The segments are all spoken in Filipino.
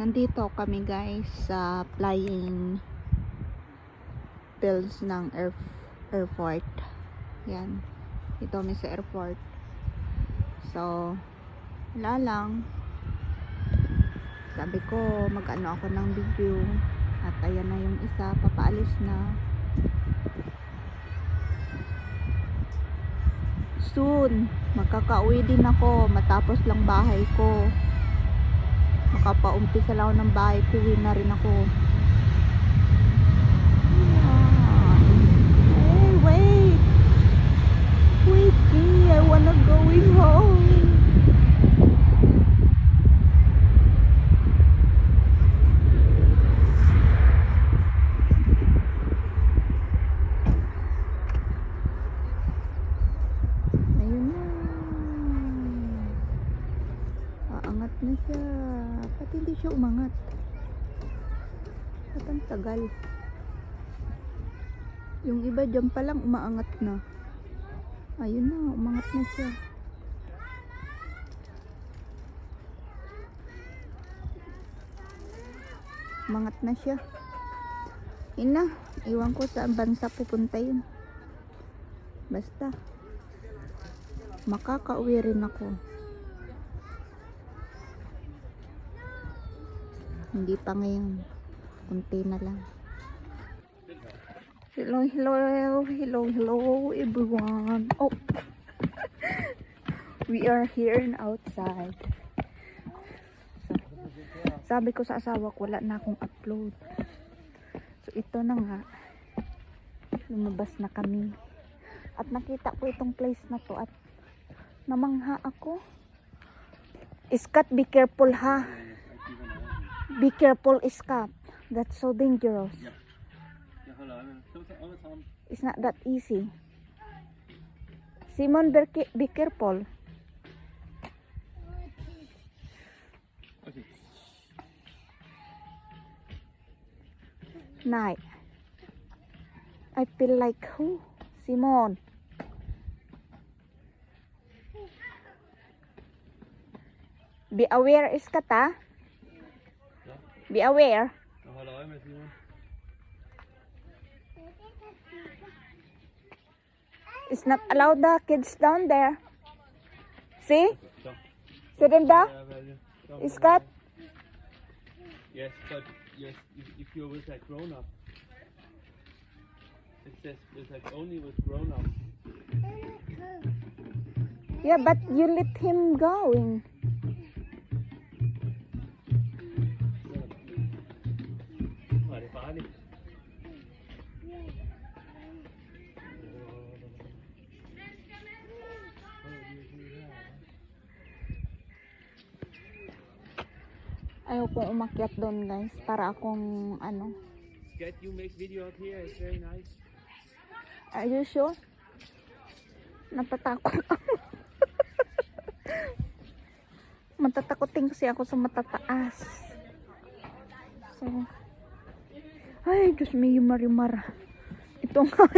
nandito kami guys sa flying fields ng air, airport. Yan. Ito kami sa airport. So, wala lang. Sabi ko, mag-ano ako ng video. At ayan na yung isa, papaalis na. Soon, magkakauwi din ako matapos lang bahay ko. Makapaumpisa lang ako ng bahay ko, na rin ako. Ayan. Hey, wait! Wait me, I wanna going home. Ayun na. Aangat na siya. Ba't hindi siya umangat? Ba't ang tagal? Yung iba dyan pa lang umaangat na. Ayun na, umangat na siya. Umangat na siya. Yun na, iwan ko sa bansa pupunta yun. Basta. Makakauwi rin ako. Hindi pa ngayon. Kunti na lang. Hello, hello, hello, hello, everyone. Oh, we are here and outside. Sabi ko sa asawa ko, wala na akong upload. So, ito na nga. Lumabas na kami. At nakita ko itong place na to at namangha ako. Iskat, be careful ha. Be careful, Iskat. That's so dangerous. It's not that easy. Simon, be, ca- be careful. Night. I feel like who? Simon. Be aware, Iskat ha? Be aware. Og hold øje. It's not allowed the kids down there. See? Them there? Så Is that? Yes, but yes, if, if you're with a grown up, it says it's like only with grown ups. Yeah, but you let him going. Ayaw kong umakyat doon guys. Para akong ano. Skat, you make video up here, it's very nice. Are you sure? Natatakot ako. Matatakotin kasi ako sa matataas. So, ay, Diyos me, marimar. Ito nga.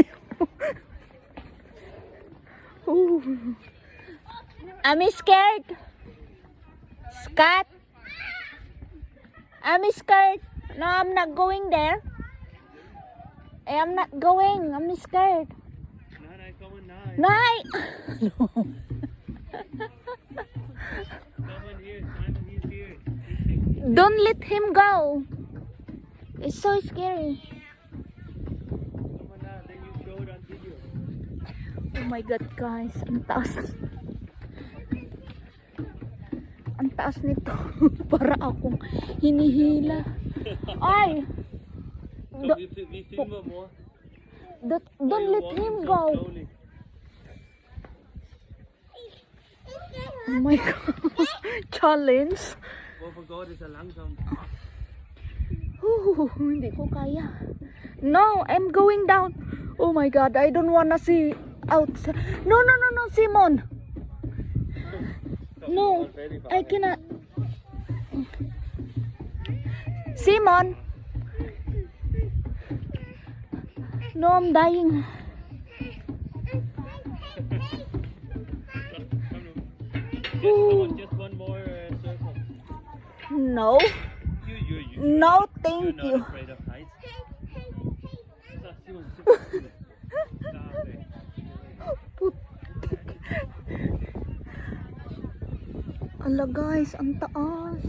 Ooh. I'm scared. Scott. I'm scared. No, I'm not going there. I am not going. I'm scared. Nej, kom on, nej. Nay! Come on here, Simon, he's here. He's Don't let him go. It's so scary. Come on now, then you show it on video. Oh my God, guys. Ang taas. Taas nito. Para akong hinihila. Ay! Do- mor. don't, let him go. Oh my God. Challenge. Hvorfor går det så langsomt? Ooh, hindi ko kaya. No, I'm going down. Oh my God, I don't wanna see outside. No, no, no, no, Simon. No, I cannot. Simon. No, I'm dying. Just, come on, just one more uh, circle. No. No, thank you. Ala guys, ang taas.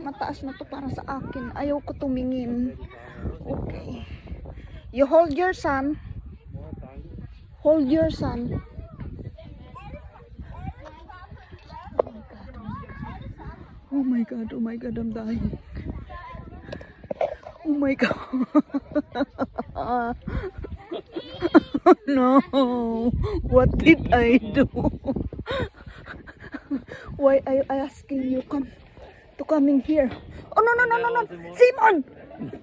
Mataas na to para sa akin. Ayaw ko tumingin. Okay. You hold your son. Hold your son. Oh my god, oh my god, I'm dying. Oh my god. no. What did I do? Why are you asking you come to coming here? Oh no no no no no. Simon!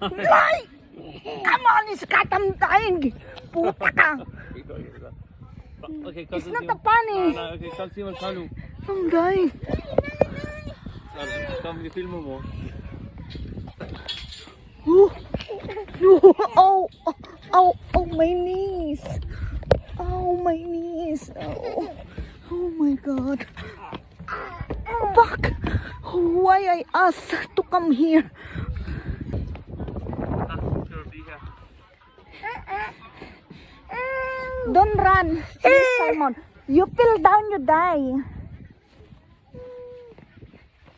Lie! Come on, it's katamtayin. Puta ka. Okay, come It's not a funny. No, okay, come Simon, come. I'm dying. Kom, vi filmer mo. Oh, no. Oh, oh, oh, oh, my knees. Oh, my knees. Oh, oh my God. Oh, fuck. Why I asked to come here? Don't run. Please, Simon. You fell down, you die.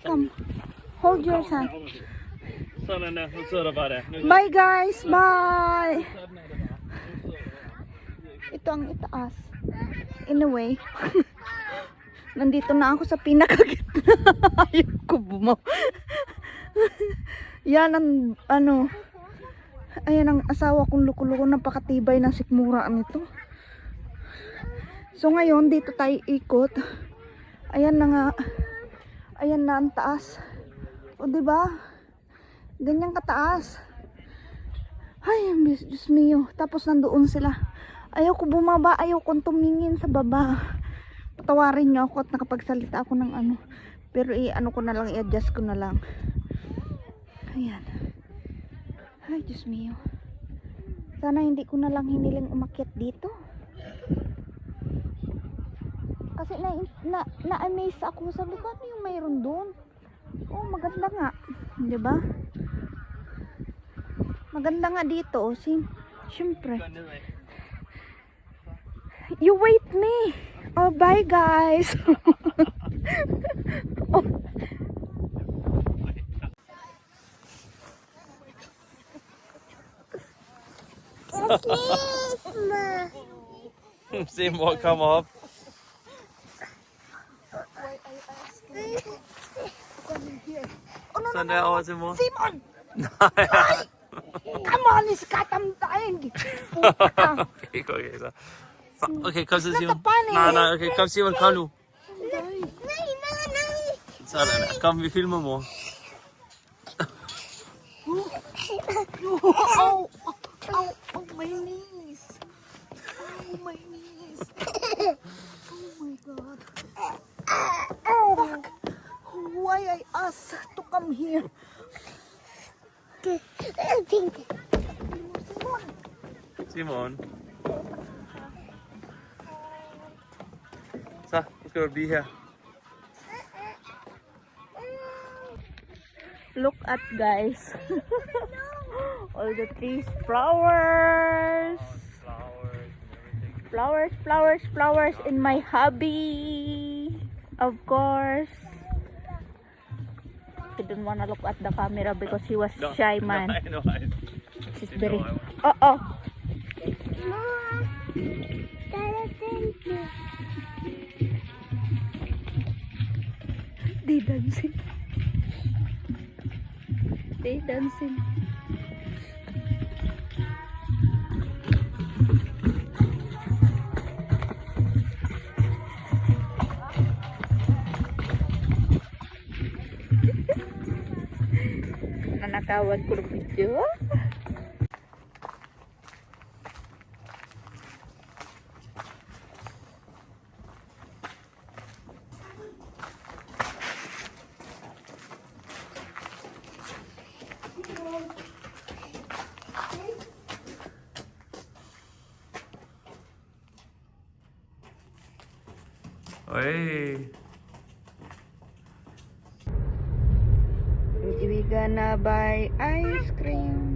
Come. Hold your son. Bye, guys. Bye. Ito ang itaas. In a way. Nandito na ako sa pinakagitna. Ayoko bumaw. Yan ang, ano, ayan ang asawa kong luko-luko. Napakatibay ng sikmuraan nito. So ngayon, dito tayo ikot. Ayan na nga. Ayan na ang taas. O, ba? Ganyan kataas. Ay, Diyos, mio. Tapos nandoon sila. Ayaw ko bumaba. Ayaw kong tumingin sa baba. Patawarin niyo ako at nakapagsalita ako ng ano. Pero i-ano ko na lang, i-adjust ko na lang. Ayan. Ay, Diyos mio. Sana hindi ko na lang hiniling umakyat dito. Kasi na, na, na-amaze ako. Sabi ko, ano yung mayroon doon? Oh, maganda nga. 'Di ba? Maganda nga dito. oh. Sim Siyempre. You wait me. Oh, bye guys. oh. Simon, come up. Oh, no, no, Sånn no, der no. over, Simon. Simon! Come on, it's katamtayin. Puta ka. Okay, okay, så. Så, Okay, kom så, not Simon. a bunny. Nej, nej, okay, kom Simon, kom nu. Ay. Sådan der. Kom, vi filmer mor. Oh, oh, oh, oh, my knees. Oh, my knees. Oh, my God. Fuck. Why I asked to come here? Simon. Så, nu skal du blive her. Look at guys. All the trees, flowers. Flowers. Flowers, flowers, in my hobby. Of course. He didn't wanna look at the camera because he was No, shy no, man. I know, I She's very. Oh oh. They dancing. They dancing. Nanakawan ko video. We're gonna buy ice cream.